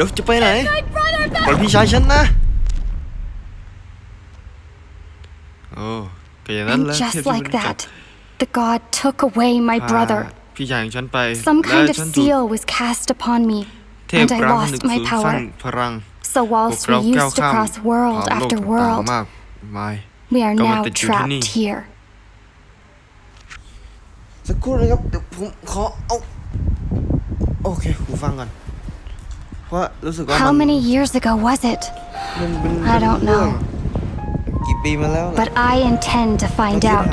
ดี๋ยวจะไปไหนปล่อยพี่ชายฉันนะ โอ้ก็อย่างนั้น And แหละเทพ just ที่ like รู้จัก that, the god took away my พา brother. พี่ชายของฉันไป Some และ kind of ฉันถูก seal was cast upon me, เทพ and I ร้างผ lost นึก my สูญสร้าง power. พลัง So พวก whilst เรา we ก้าว used to ข้าม cross world ผ่านโลก after ต่างๆ world, มากมาย we are ก็มา now ติดอยู่ที่นี่ trapped here. สักครู่นะครับ เดี๋ยวผมขอเอา โอเคหูฟังก่อน เพราะรู้สึกว่า How มัน many years ago was it? มันเป็น I don't เรื่อง know. กี่ปีมาแล้วล่ะ But I intend to find out.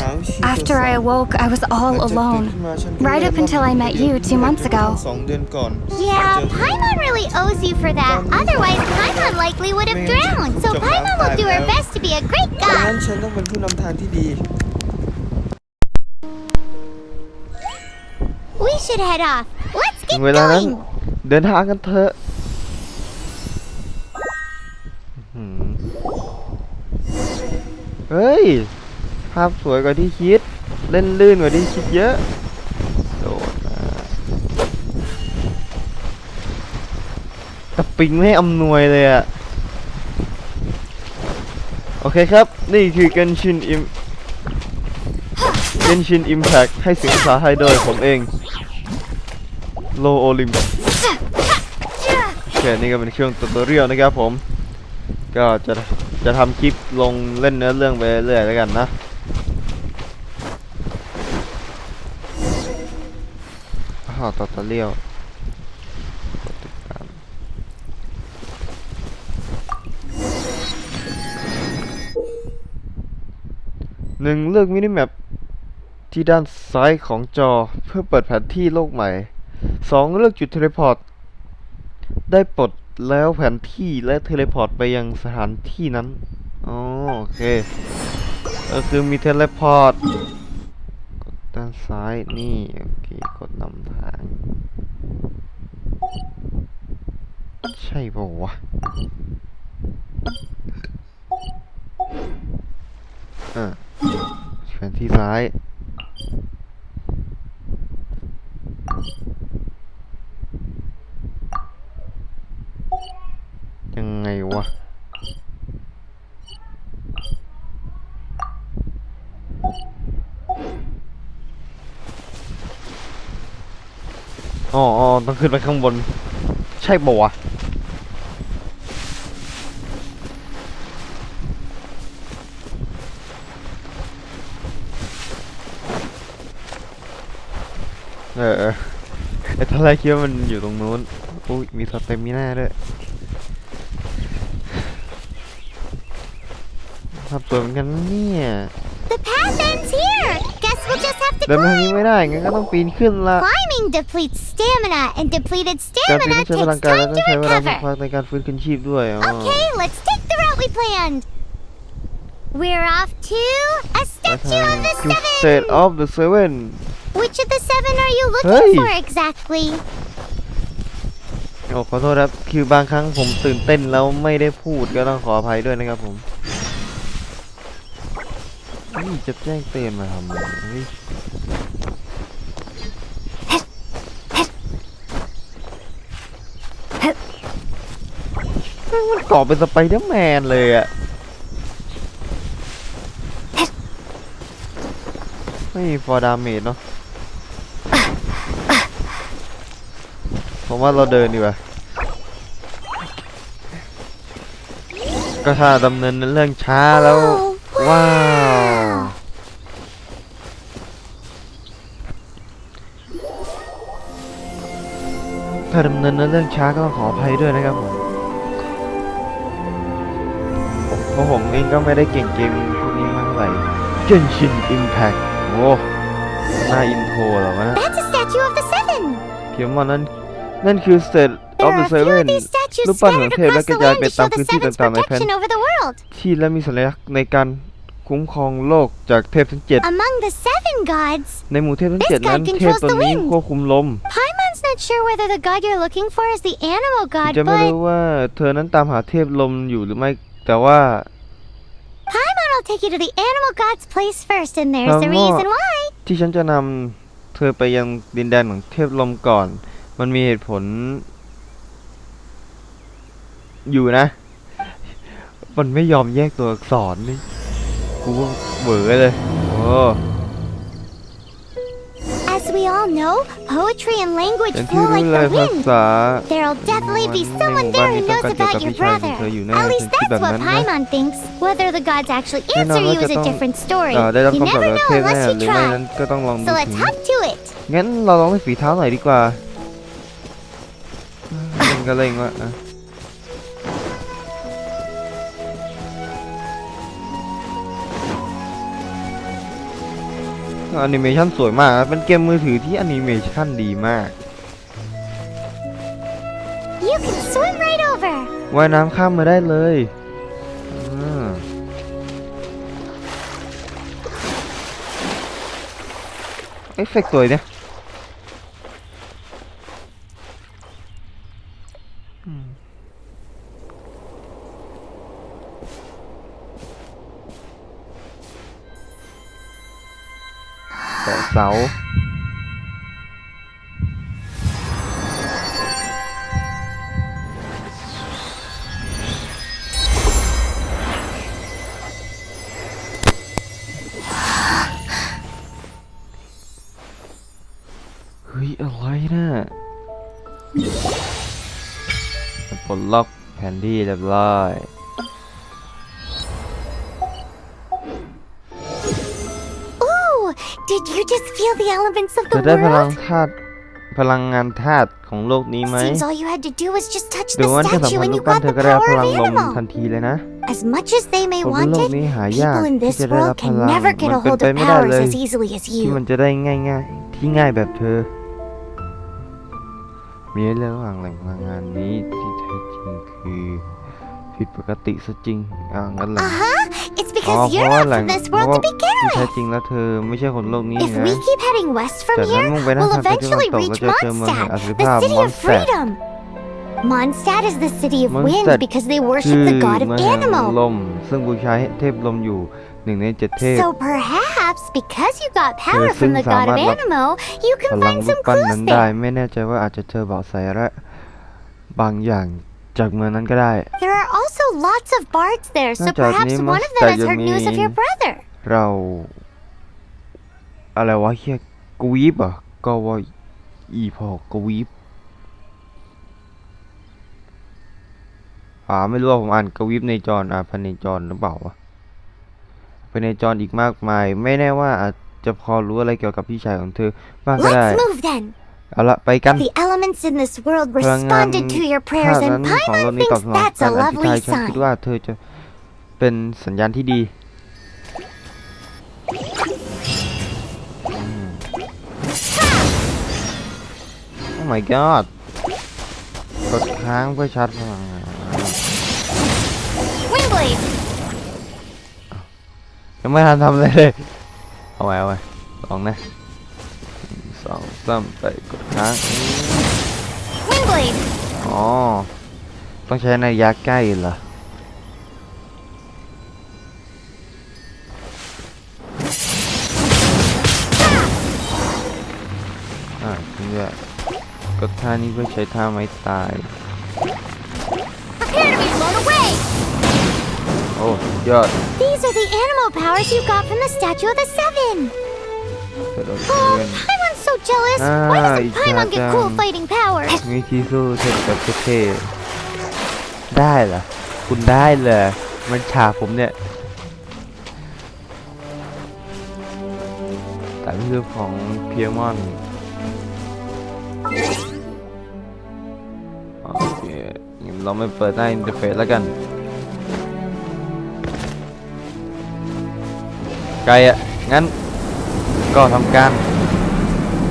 After I awoke, I was all หลังจากตื่น alone. ขึ้นมาฉันก็ Right ได้ up รับ until I met you two months จนกระทั่ง ago. สองเดือนก่อน Yeah, เจอ Paimon really owes you for that. Otherwise, Paimon likely would have drowned. So Paimon will do her best to be a great ดังนั้ god. นฉันต้องเป็นผู้นำทางที่ดี We should head off. Let's ถึ get งเวลานั้น going. เดินทางกันเถอะ เฮ้ย ภาพสวยกว่าที่คิด เล่นลื่นกว่าที่คิดเยอะ โดดมาแต่ปิงไม่อำนวยเลยอะโอเคครับ นี่คือกันชินอิมกันชินอิมแพคให้เสียงภาษาไทยโดยผมเอง โลโอลิมโอเค นี่ก็เป็นช่วงตุตเรียลนะครับผม ก็จะ จะทำคลิปลงเล่นเนื้อเรื่องไปเรื่อยๆแล้วกันนะ อ้าวตุตเรียลกดติดตามหนึ่งเลือกมินิแมปที่ด้านซ้ายของจอเพื่อเปิดแผนที่โลกใหม่สองเลือกจุดเทเลพอร์ต ได้ปลด แล้วแผนที่และเทเลพอร์ตไปยังสถานที่นั้นอ๋อโอเคก็คือมีเทเลพอร์ตกดด้านซ้ายนี่โอเคกดนำทาง ใช่ป่าวะอ่าแผนที่ซ้าย ยังไงวะ อ๋ออ๋อต้องขึ้นไปข้างบน ใช่ปะวะเออเออไอ้ตอนแรกคิดว่ามันอยู่ตรงนู้นอุ้ยมีสเตมิน่าด้วยภาพสวเหมือนกันเนี่ย The path ends here. Guess we'll just have to เดินไปทางนี้ climb. ไม่ได้ งั้นก็ต้องปีนขึ้นละ Climbing depletes stamina, and depleted การปีน stamina ต้องใช้พลัง takes กายและ time ต้อง to ใช้เวลาสัก recover. พักในการฟื้นคืนชีพด้วยอ๋อ Okay, let's take the route we planned. We're off to a และ statue ทาง of the to State seven. of the Seven Which of the seven are you Hey. looking for exactly? โอ้ขอโทษครับ คือบางครั้งผมตื่นเต้นแล้วไม่ได้พูดก็ต้องขออภัยด้วยนะครับผมนี่ จะแจ้งเตือนมาทำไมเฮ้ยมันก่อเป็นสไปเดอร์แมนเลยอะไม่มีฟอร์ดาเมจเนาะผมว่าเราเดินดีกว่าก็ถ้าดำเนินเรื่องช้าแล้ว ว้าว ถ้าดำเนินเรื่องช้าก็ต้องขออภัยด้วยนะครับผมเพราะผมเองก็ไม่ได้เก่งเกมพวกนี้มากเท่าไหร่เกนชินอิมแพคโอ้หน้าอินโทรเหรอวะนะ That's a statue of the seven. เขียนว่านั่นนั่นคือเศษ There of are the a few of Seven these statues รูปปั้นของ scattered เทพและ across ก the ระจาย land ไป to ตาม show พื้ the นที่ seven's ต่างๆในแผ่น protection over the world. ที่และมีสัญลักษณ์ในการ คุ้มครองโลกจากเทพทั้งเจ็ด Among the seven gods, ในหมู่เทพทั้ง This เจ็ดนั้น god เทพ controls ตน the นี้ wind. ควบคุมลม Paimon's not sure whether the god you're looking for is the animal god, จะไม่ but รู้ว่าเธอนั้นตามหาเทพลมอยู่หรือไม่ แต่ว่า Paimon will take you to the animal god's place first, and there's a Tama. reason why. ที่ฉันจะนำเธอไปยังดินแดนของเทพลมก่อน มันมีเหตุผล อยู่นะ มันไม่ยอมแยกตัวอักษรนี่ กูว่าเหวอเลย โอ้ As we all know, poetry and language อย่างที่ flow รู้ like เล the ยภา wind. ษา There'll definitely be ใน someone หมู่บ้าน there who นี้ต้อง knows การเกี่ยว about กับ your พี่ชายของ brother. เธออยู่แน่ At least ฉันคิด that's แบบ what นั้นนะ Paimon thinks. Whether the gods actually แน่นอน answer ว่า you จะ is a ต้อง different story. เอ่อได้รับ You คำตอบ never จาก know เทพแน่ unless ห you รือไม่นั้น try. ก็ต้องลองดู So ถึ let's ง hop to it. งั้นเราลองให้ฝีเท้าหน่อยดีกว่าเล่นก็เล่นวะอ่ะ แอนิเมชันสวยมากนะเป็นเกมมือถือที่แอนิเมชันดีมาก You can swim right over. ว่ายน้ำข้ามมาได้เลยอ่า เอฟเฟกต์สวยเนี่ย นที่เรียบร้อย Ooh, did you just feel the elements of จะ the ได้พลัง world? ธาตุพลังงานธาตุของโลกนี้ไหม Seems all you had to do was just touch เดี๋ยว the วันที่สัม statue พันธ์ and รู you ปปั้น got เธ the อก็ได้ power พ of ลังลม animal. ทันทีเลยนะ As much as they may คนบน want โลก it, นี้หายาก people in ที่ this จะได้รั world บพ can ลัง never get มั a นเป็น hold ไป of ไม่ได้ powers เลย as easily as ที่มัน you. จะได้ง่ายๆที่ง่ายแบบเธอ มีเรื่องระหว่างแหล่งพลังงานนี้ที่แท้ จริงคือผิดปกติซะจริงอ่างั้นเหรอ Uh huh. It's อ๋อ because เพ you're ราะว่า not แหล่ง from this เพราะ world ว่า to begin ที่แท้ with. จริงแล้วเธอไม่ใช่คนโลกนี้ If นะ we keep heading west from จากนั้น here, มุ่งไปทาง we'll ทางตะวัน eventually ตก reach เราจะเจอเมืองแห่ง Mondstadt, อสุริ the ภาพ city มอน of สแตท freedom. Mondstadt is the city of wind Mondstadt because they คื worship อ the god of เมืองแห่ง animal. ลม ซึ่งบูชาเทพลมอยู่หนึ่งในเจ็ดเทพ So perhaps because you got power ซึ่ from ง the god of สามารถรับ animal, you พ can ลัง find รูป some ปั้น clues นั้นได้ there. ไม่แน่ใจว่าอาจจะเจอเบาะแสและบางอย่าง จากเมืองนั้นก็ได้ There are also lots of bards there, so นอกจาก perhaps นี้ one of them Mondstadt has ยัง heard มี news of your brother. เรา อะไรวะเฮียกวีบเหรอะก็ว่าอีพอกวีบอ่าไม่รู้ว่าผมอ่านกวีบในจรอ่าพันในจรหรือเปล่าวะพันในจรอีกมากมาย ไม่แน่ว่าอาจจะพอรู้อะไรเกี่ยวกับพี่ชายของเธอบ้างก็ได้ Let's move then. เอาละไปกัน The elements in this world พลังงาน responded to your ธา prayers, ตุนั้น and ของโลก Paimon นี้ตอบ thinks สนอง that's การ a อธิษฐาน lovely ฉันคิด sign. ว่าเธอจะเป็นสัญญาณที่ดีอืม Oh my god กดค้างเพื่อชาร์จพลังงาน Windblade! ยังไม่ทันทำอะไรเลย เอาไว้เอาไว้ลองนะหนึ่ง สองสามไปกดค้าง Windblade! อ๋อ ต้องใช้ในระยะใกล้เหรออ่าจริงด้วยกดท่านี้เพื่อใช้ท่าไม้ตาย Prepare to be blown away! โอ้สุดยอด These are the animal powers you got from the Statue of the Seven! กระโดด Oh, เล่น Paimon's so jealous! Ah, Why doesn't Paimon get cool Icha-chan. fighting powers? วิธีสู้เทพแบบเท่ๆได้เหรอ คุณได้เลยมันฉาบผมเนี่ย แต่นี่คือของเพียมอนโอเคงั้นเราไม่เปิดหน้าอินเทอร์เฟซแล้วกัน ไกลอะงั้น ก็ทำการ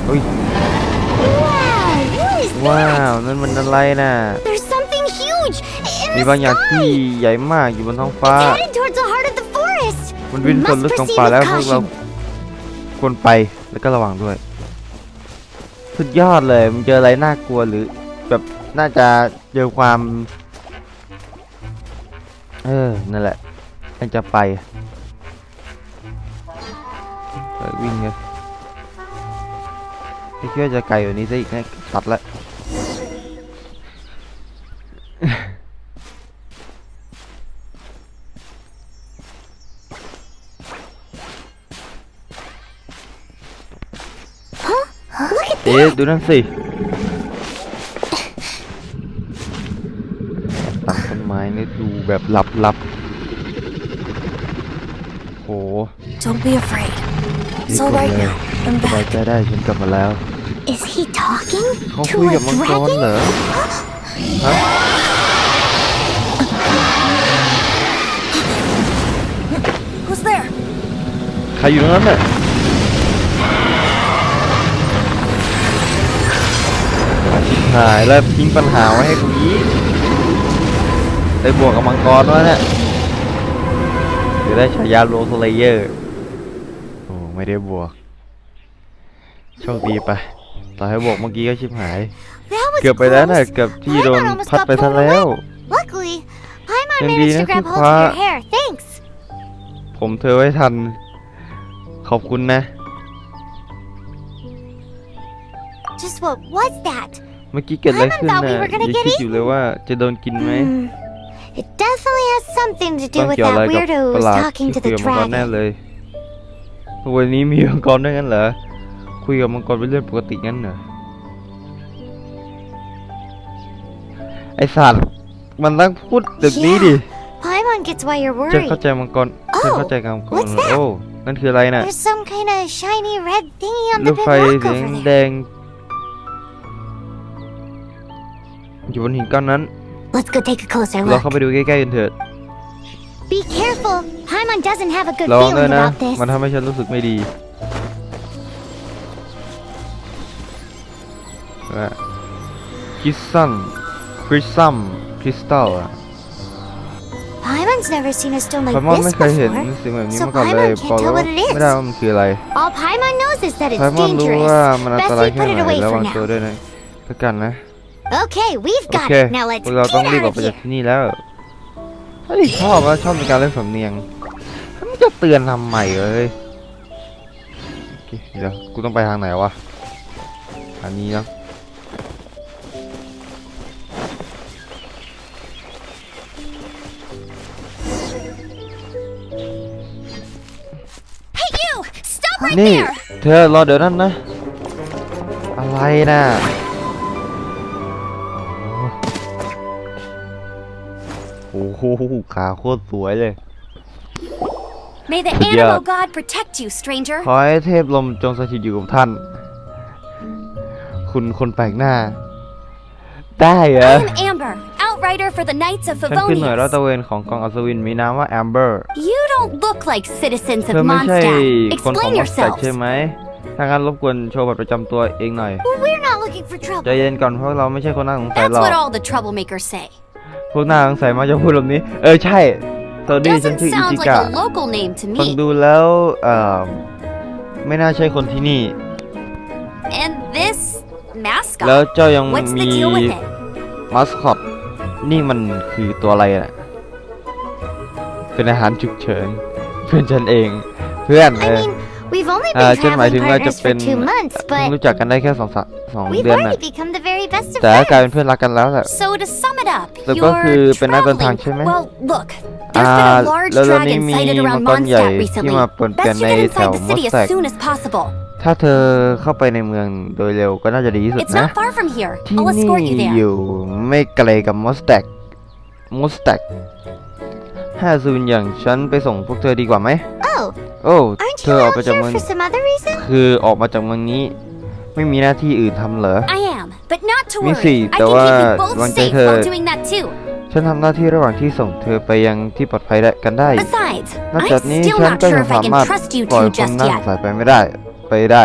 อุ้ย Wow! What is ว้า that? วนั่นมันอะไรน่ะ There's something huge! In มี the บางอย่างที่ sky! ใหญ่มากอยู่บนท้องฟ้า It's headed towards the heart of the forest! มัน We วิ่งชน must ลึกท้อง proceed ฟ้า with แล้วพวกเรา caution. ควรไปแล้วก็ระวังด้วย สุดยอดเลยมันเจออะไรน่ากลัวหรือแบบน่าจะเจอความ เออ นั่นแหละน่าจะไปไป วิ่งเลย ไม่คิดว่าจะไกลยู่นี้ซะอีกนะตัดละเอ๊ะดูนั่นสิตัดต้นไม้นี่ดูแบบหลับหลับโห Don't be afraid ดี So กว่า right เลย now, I'm สบาย back. ใจได้ฉันกลับมาแล้ว Is he talking เขา to คุย a กับมังกร dragon? เหรอฮะ Who's there? ใครอยู่ตรงนั้นน่ะชิบหายแล้วทิ้งปัญหาไว้ให้คนนี้ได้บวกกับมังกรวะเนี่ยหรือได้ฉายาโรสเลเยอร์โอ้ ไม่ได้บวก โชคดีไป ต่อให้บวกเมื่อกี้ก็ชิบหาย That was เกือบไปแล้วน่ะ close. เกือบที่โดน Paimon almost พัด got ไปซะ blown แล้ว away. Luckily, Paimon ยัง managed ดี to นะ grab ที่ hold คว้า of your hair. Thanks. ผมเธอไว้ทัน ขอบคุณนะ Just what was that? เมื่อกี้เกิดอะไรขึ้น Paimon thought น่ะ we were gonna ยัง get คิดอยู่เลยว่าจะโดนกินไหม Hmm. It definitely has something to ต้ do อง with เกี่ยวอะไร that กับ weirdo ประ who's หลาด talking ที่ to คุย the กับมังกรแน่ dragon. เลย วันนี้มีมังกรด้วยงั้นเหรอ คุยกับมังกรเป็นเรื่องปกติงั้นเหรอ ไอสัตว์มันต้องพูดแบบนี้ดิ Paimon gets why you're ฉัน worried. เข้าใจมังกรฉันเข้าใจกับมังกร what's that? โอ้ นั่นคืออะไรน่ะ There's some kind of shiny red thingy on ลู the ก big ไฟ rock สี over แด there. ง อยู่บนหินก้อนนั้น Let's go take a closer เรา look. เข้าไปดูใกล้ๆกันเถิด Be careful. Paimon doesn't have a good ระวังด้วย feeling นะ about this. มันทำให้ฉันรู้สึกไม่ดีคริสซันคริสซัมคริสตัลอะ Paimon's never seen a stone พ like มอนไม่ this เคยเห็น before. สิ่งแบบนี้ So มาก่อนเลย Paimon บอก can't แล้ว tell what it ไม่ได้ is. ว่ามันคืออะไร All Paimon knows is that พ it's มอนรู้ dangerous. ว่ามันอันต Best ราย we แค่ put it ไหน away ระ for วังตัว now. ด้วยนะแล้วกันนะ Okay, we've โอ got เค it. Now พ let's วกเราต้อง get รีบอ out อก of ไปจาก here. ที่นี่แล้ว เฮ้ยชอบนะชอบในการเล่นสำเนียงแล้วมันจะเตือนทำใหม่เลยโอเคเดี๋ยวกูต้องไปทางไหนวะอันนี้เนาะ Hey, you! Stop right นี่ there! เธอรอเดี๋ยวนั้นนะ อะไรนะ อ้โหขาโคตรสวยเลย May the Yeah. animal god protect you, stranger. ขอให้เทพลมจงสถิตอยู่กับท่าน คุณคนแปลกหน้า ได้เหรอ I'm Amber, outrider for the Knights of ฉันคือหน่วยลาด Favonius. ตระเวนของกองอัศวินมีนามว่าแอมเบอร์ You don't look like citizens เธอ of ไม่ใช่ Mondstadt. คนของ Explain มอสแตก yourselves. ใช่ไหม ถ้างั้นรบกวนโชว์บัตรประจำตัวเองหน่อย We're not looking for ใจ trouble. เย็นก่อนเพราะเราไม่ใช่คนน่าสงสัย That's หรอก what all the troublemakers say. พวกน่าสงสัยมาจะพูดแบบนี้ เออใช่สวัสดีฉัน Doesn't ชื่ออิ sound ชิ like กะ a local name to ฟัง me. ดูแล้วเอ่อไม่น่าใช่คนที่นี่ And this แล้ว mascot. เจ้ายัง What's the มี deal with it? มาสคอตนี่มันคือตัวอะไรน่ะ เป็นอาหารฉุกเฉิน เพื่อนฉันเอง เพื่อนเอ I อ mean, we've only อ่า been ฉันหมายถึง traveling ว่าจะ partners เป็ for น two months, เพิ่ง but รู้จักกันได้แค่สองสามสอง we've เดือนน่ะ already become the very best of แต่ก็กลายเป็น friends. เพื่อนรักกันแล้วแหละ So to sum it up, แล้วก็คือ you're เป็นนักเดินทาง traveling. ใช่ไหม Well, look, อ่า there's been a large แล้วตอนนี้ dragon มี sighted มัง around กรใหญ่ Mondstadt ที่ recently. มาปนเปลี่ยน Best ใน you get แถว inside the มอส city แต as ก soon as possible. ถ้าเธอเข้าไปในเมืองโดยเร็วก็น่าจะดีที่สุด It's นะ not far from here. ที่ I'll นี่ escort you there. อยู่ไม่ไกลกับมอสแตกมอสแตกห้าซูนอย่างฉันไปส่งพวกเธอดีกว่าไหม Oh, โอ้ aren't เธ you อออก out ไปจาก here เมือง for some other reason? คือออกมาจากเมืองนี้ ไม่มีหน้าที่อื่นทำเหรอ I am, but not to มี worry. สิ I แต่ can ว่า keep you both วางใจ safe เธอ while doing that too. ฉันทำหน้าที่ระหว่างที่ส่งเธอไปยังที่ปลอดภัยได้กันได้ Besides, นอกจาก I'm นี้ still ฉัน not ก็ sure ยัง if I สามารถ can trust you ปล่อย two คน just น่าสง yet. สัยไปไม่ได้ ไปได้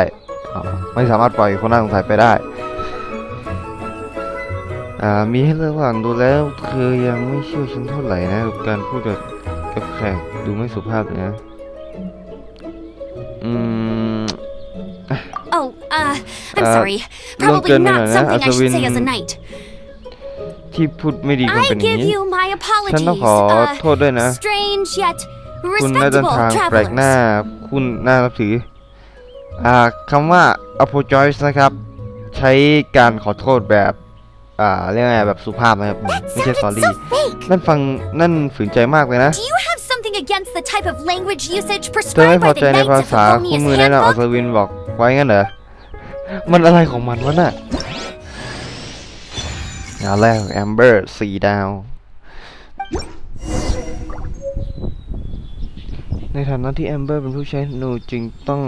อ๋อไม่สามารถปล่อยคนน่าสงสัยไปได้อ่ามีให้เลือกระหว่างดูแล้วเธอยังไม่เชื่อฉันเท่าไหร่นะกับการพูดกับกับแขกดูไม่สุภาพเลยนะ อืม Oh, uh, I'm Uh, sorry. look, Probably no, no, not no, something I should say as a Aswin- knight. ที่พูดไม่ดีควร I เป็นอย่าง give นี้ you my ฉันต้อง apologies. ขอ Uh, โทษด้วยนะ strange yet คุณน่าเดิน respectable ทางแปลกหน้า travelers. คุณน่านับถือ อ่าคำว่า apologize นะครับ ใช้การขอโทษแบบ อ่า เรียกไงแบบสุภาพนะครับ That ไม่ใช่ sounded sorry so fake. นั่นฟังนั่นฝืนใจมากเลยนะ Do you have something against the type of language usage เธอไม่ prescribed พอ by ใจ the ในภา Knights of ษาคู่ Favonius มือแนะนำอั handbook? ศวินบอกไว้งั้นเหรอ มันอะไรของมันวะน่ะงานแรกแอมเบอร์สี่ดาว ในฐานะที่แอมเบอร์เป็นผู้ใช้ธนูจึงต้อง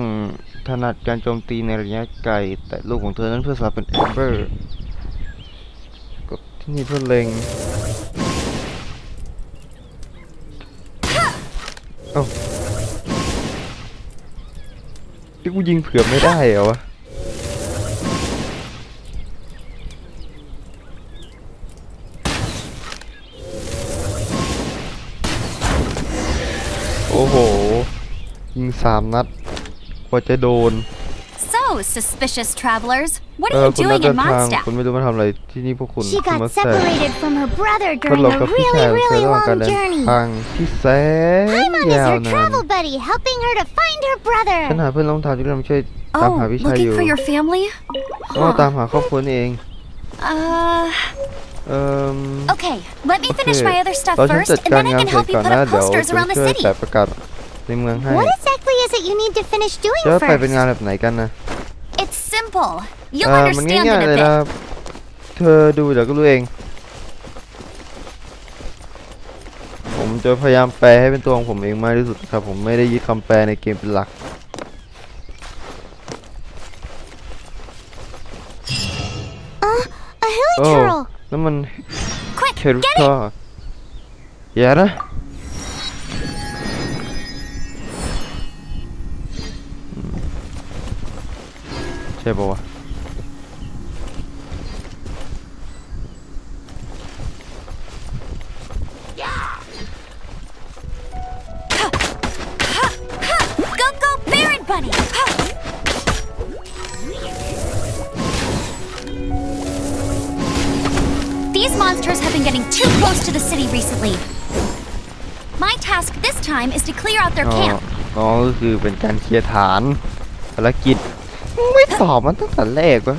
ถนัดการโจมตีในระยะไกล แต่ลูกของเธอนั้นเพื่อสลับเป็นแอมเบอร์กดที่นี่เพื่อเล็ง เอ้าที่กูยิงเผื่อไม่ได้เหรอวะโอ้โห ยิงสามนัดกว่าจะโดน So, suspicious travelers, what เอ are อ you คุณนัก doing เดิ in นทาง Mondstadt? คุณไม่รู้มาทำอะไรที่นี่พวกคุณ She คุณ got มาแสบ separated from her brother ก็ during หลบ a กับพี่ชาย really, ของเธอ really ระหว่างการ long เดิน journey. ทางที่แสน Paimon is ยาว her นาน travel buddy, helping her to find her ฉัน brother. หาเพื่อนร่วมทางที่กำลังช่วยตาม Oh, หาพี่ชายอ looking ยู่ for your family? ก็ตามหาครอบครัวนี่เอง Uh, เอ่อ okay. Let me โอเค finish my other stuff เราฉัน first, จัด and การ then I งาน can เสร็จ help you ก่อน put นะ up เดี๋ยว posters จะ around the ช่วย city. แปะประกาศในเมืองให้ What exactly is it you need to finish doing จะไปเป็น first? งานแบบไหนกันนะ It's Simple. You'll เอ่อมัน understand ง่าย in ๆ a เลย bit. นะเธอดูเดี๋ยวก็รู้เอง ผมจะพยายามแปลให้เป็นตัวของผมเองมากที่สุดครับ ผมไม่ได้ยึดคำแปลในเกมเป็นหลัก A hilly โอ้ turtle. นั่นมัน Quick, เครุ get ต it! อย่านะ this time is to clear out their อ๋อ camp. อ๋อก็คือเป็นการเคลียร์ฐานภารกิจ ไม่ตอบมันตั้งแต่แรกวะ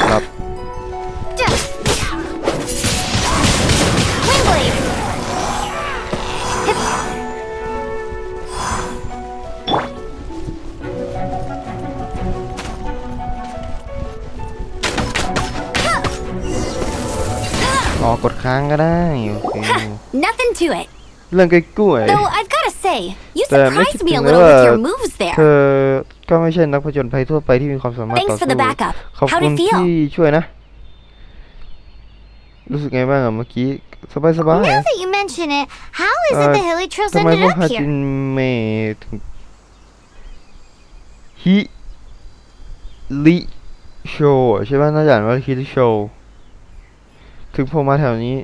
ค ค้างก็ได้โอเค Nothing to it. เรื่องไอ้กล้วย Though I've gotta say, you แต่ไม่คิด surprised me ถึ a งเลย little ว่า with your moves เธ there. อก็ไม่ใช่นักผจญภัยทั่วไปที่มีความสามารถ Thanks ต่อ for สู้ the backup. ขอบ How'd คุณ it feel? ที่ช่วยนะ รู้สึกไงบ้างอะเมื่อกี้ สบายสบาย Now that you mention it, how is it Uh, the hilly trails ทำไม ended พวก up ฮาจิ here? นเมถึงฮิลิโชใช่ป่ะน่าจะอ่านว่าฮิลิโช ถึงผมมาแถวนี้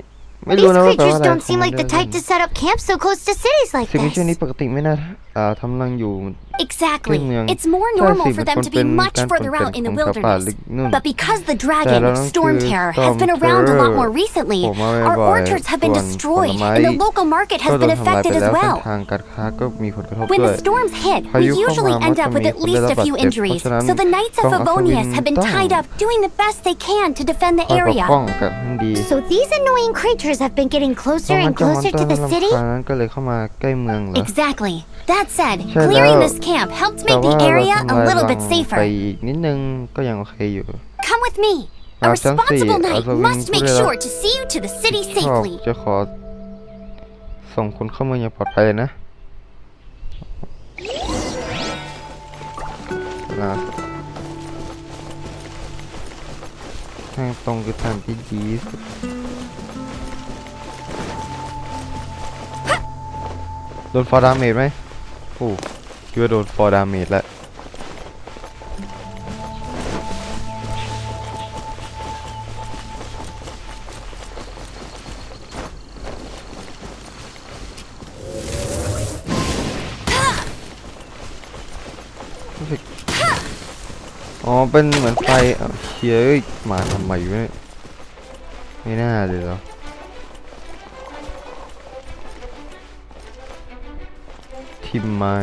ไม่ These รู้นะว่าแปล creatures ว่าอะไร don't seem like the type to set up camp so close to cities like สิ่งที่ช่วงนี้ this. ปกติไม่น่าอ่าทำรังอยู่ this. Exactly. It's more normal for them to be much further out in the wilderness. But because the dragon, Storm Terror, has been around a lot more recently, our orchards have been destroyed and the local market has been affected as well. When the storms hit, we usually end up with at least a few injuries, so the Knights of Favonius have been tied up doing the best they can to defend the area. So these annoying creatures have been getting closer and closer to the city? Exactly. That said, Siya clearing daw. this camp helped แต่ make ว่า the เรา area ทำ a ลาย little รั bit ง safer. ไปอีกนิดนึงก็ยังโอเคอยู่ Come with me. A Ah, Chansi, responsible knight Asawin must make Purera. sure to see you to the city ชอบ safely. จะขอ ส่งคนเข้าเมืองอย่างปลอดภัยเลยนะนะทางตรงคือทางที่ดีที่สุด โดนฟอร์ดาเมจไหม โอ้คิดว่าโดนฟอร์ดาเมจแล้วอ๋อ เป็นเหมือนไฟเอ้ยอ้ย มาทำไมวะเนี่ย ไม่น่าเลยเหรอ ทีมไม้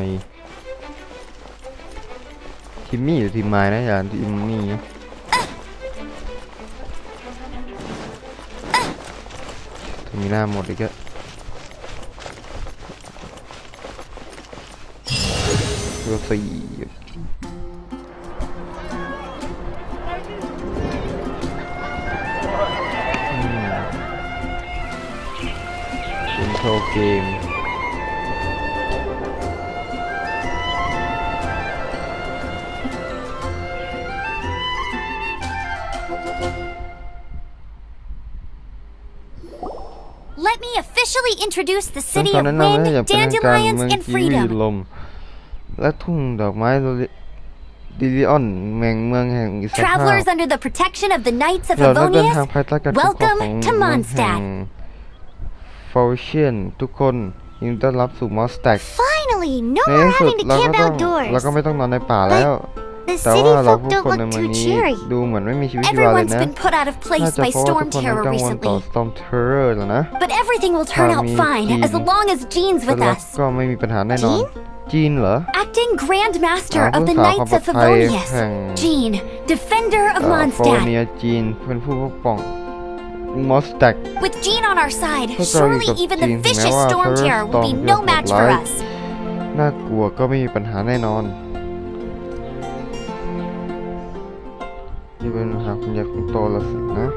ทีมมี่หรือทีมไม้นะอย่าทีมมี่นะมีหน้าหมดอีกอะเวลสี่อินโทรเกม officially introduce the ซึ่ง city ขอ of แนะนำให้ wind, อย่าเป็นทางการเมื dandelions, อง and กีวี freedom. ลม และทุ่งดอกไม้โดลิดิลิออนแมงเมืองแห่งอิสรภาพ Travelers under the protection of the Knights of เรานักเดินทาง Favonius, ภายใต้การปกครอง welcome ของ to เมืองแห่ง Mondstadt. ฟอร์เชียนทุกคนยินดีต้อนรับสู่มอสแต็ก Finally, no ใน more ที่สุด having to เราก็ camp ต้อง outdoors. เราก็ไม่ต้องนอนในป่าแล้ว The แต่ city ว่าเรา folk ผู้ don't คนใน look เมือง too นี้ cheery. ดูเหมือนไม่มีชีวิตชีวาเลย everyone's นะ been put out of น่า place จะ by เพราะว่าทุ storm กคนนั้น terror กังวลต่อ recently. Storm Terror แล้วนะ But everything will turn out Tommy fine as Jean. long as Jean's แต่ with เรา us. ก็ไม่มีปัญหาแน่นอน จีนเหรอ Acting Grand Master อ่า of the ผู้สาว Knights ความ of ปลอดภัย Favonius. แห่ง Jean, Defender of ฟอร์ Mondstadt. เนียจีนเป็นผู้ปกป้องมอสแต็ก With Jean on our side, พวกเราอยู่ surely กับ even จี the นถึงแม้ vicious ว่า storm Terror terror will be Storm no จะโหด match for ร้าย us. น่ากลัวก็ไม่มีปัญหาแน่นอน นี่เป็นปัญหาคุณยายคุณโตละสินะ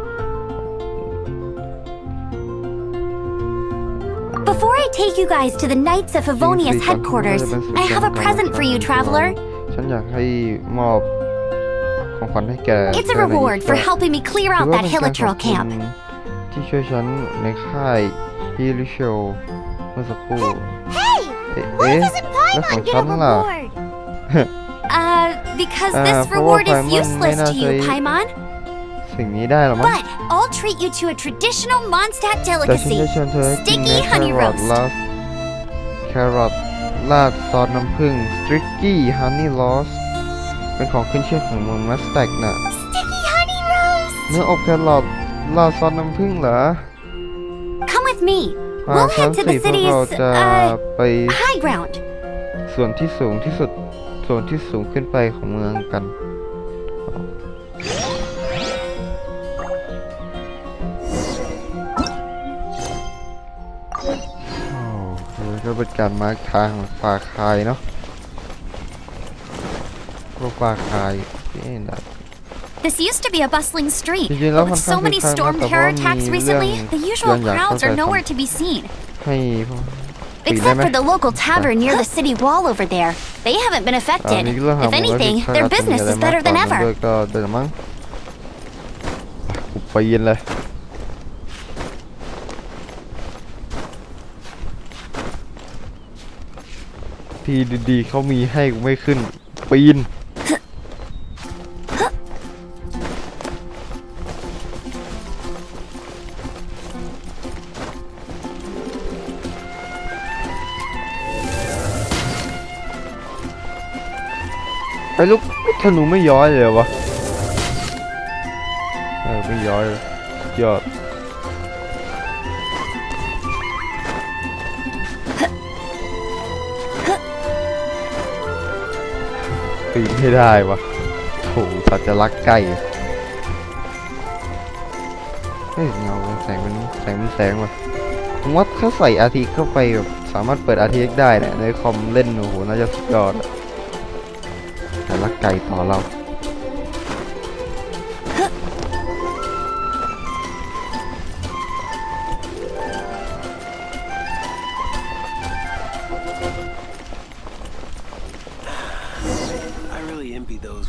Before I take you guys to the Knights of Favonius headquarters, I have a present for you, traveler. ฉันอยากให้มอบของขวัญให้แก It's a reward for helping me clear ถือ out ว่า that เป็นการขอบ Hilichurl คุณ camp. ที่ช่วยฉันในค่ายฮิลิเชลเมื่อสักครู่ Hey, เอ๊ะ why เอ๊ะ doesn't แล้วของ Paimon get ฉั a because Uh, this for reward is Paimon, useless to you, may not say- Paimon. สิ่งนี้ได้หรอมั้ง But I'll treat you to a traditional Mondstadt แต่ฉัน delicacy จะเชิญเธอให้กิน sticky ในแค honey รอท roast. ลาสแครอทราดซอสน้ำผึ้งสตริกกี้ฮันนี่ลอสเป็นของขึ้นชื่อของเมืองมัสแตกน่ะ Sticky honey roast. เนื้ออบแครอทราดซอสน้ำผึ้งเหรอ Come with me. มา We'll ชั้น head to สี่ the พวก city's เราจะ uh, ไป high ground. ส่วนที่สูงที่สุด ส่วนที่สูงขึ้นไปของเมืองกัน โอ้โหก็เป็นการมาร์คทางของป่าคายเนาะพวกป่าคายนี่นะ This used to be a bustling street, จริงๆแล้ว but ค่อน with ข้าง so many คึกคักนะ storm แต่ว่า terror มี attacks เรื่อง recently, the เรื่ usual องอยาก crowds เข้า are ใจ nowhere to be seen. ให้พวกปีได้ Except ไหม for the local tavern near the city wall over there. They haven't been อ่า affected. มีเรื่องหา If หมูและ anything, ที่ their ข้า business มี is better อะไร than มากกว่า ever. ด้วยก็เดินมั้งกูไปเย็นเลยทีดีๆเขามีให้กูไม่ขึ้นปีน ไอ้ลูกธนูไม่ย้อยเลยวะเออไม่ย้อยเลยอดปีนไม่ได้วะโถสัตว์จะรักไก่เฮ้ยเงาแสงมันแสงมันแสงว่ะผมว่าถ้าใส่ RTX เข้าไปแบบสามารถเปิด RTX ได้เนี่ยในคอมเล่นโอ้โหน่าจะสุดยอดอะ ไก่ต่อเรา I really envy those.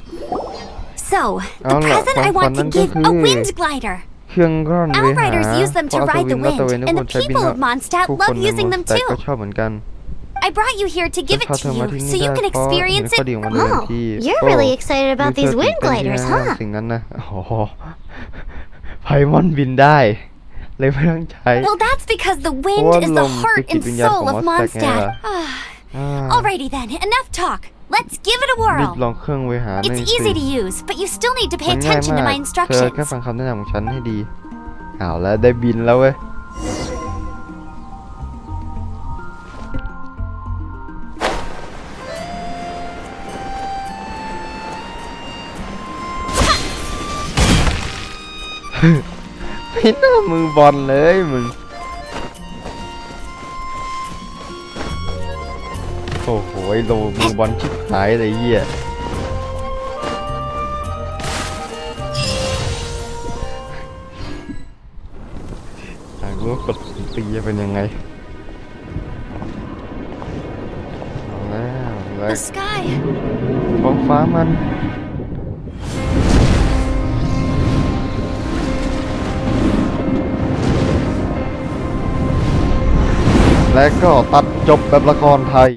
So, theเอาล่ะ present I ของขวัญ want นั้ to นก็ give คือ a wind glider. เครื่องร่อนเวหา Outriders use them เพ to ราะอัศ ride วิ the นรัตเวน wind, ทุก and ค the นใช้บิน people of Mondstadt ผู้คน love ใน using มอน them สแต็ก too. I brought you here to give it พา to เธอมา you ที่ so นี่ you ได้ can เพราะเห็น experience ข้อ it. ดีของมันเลย Oh, ที่ you're โอ้ really excited about ดู these เธอ wind ตื่นเต้น gliders, ที่ huh? สิ่งนั้นนะโอ้โหไพมอนบินได้ เลยไม่ต้องใช้ Well, that's because the เพราะ wind ว่า is ล the มคือ heart จิต and วิญญาณของ soul ม of อสแต็กไงล่ะ Mondstadt. อ่า Alrighty then, enough talk. Let's give it a รีบ whirl. ลองเครื่องเวหาหน่อย It's สิ easy to use, but you still need to มั pay นง่าย attention to มาก my เธอแค่ instructions. ฟังคำแนะนำของฉันให้ดีเอาแล้วได้บินแล้วเว้ย ไม่น่ามือบอลเลยมึง โอ้โหโลมือบอลชิบหายเลยเหี้ยอยากรู้กดตีเป็นยังไงเอาแล้วเอแล้วท้องฟ้ามัน และก็ตัดจบแบบละครไทย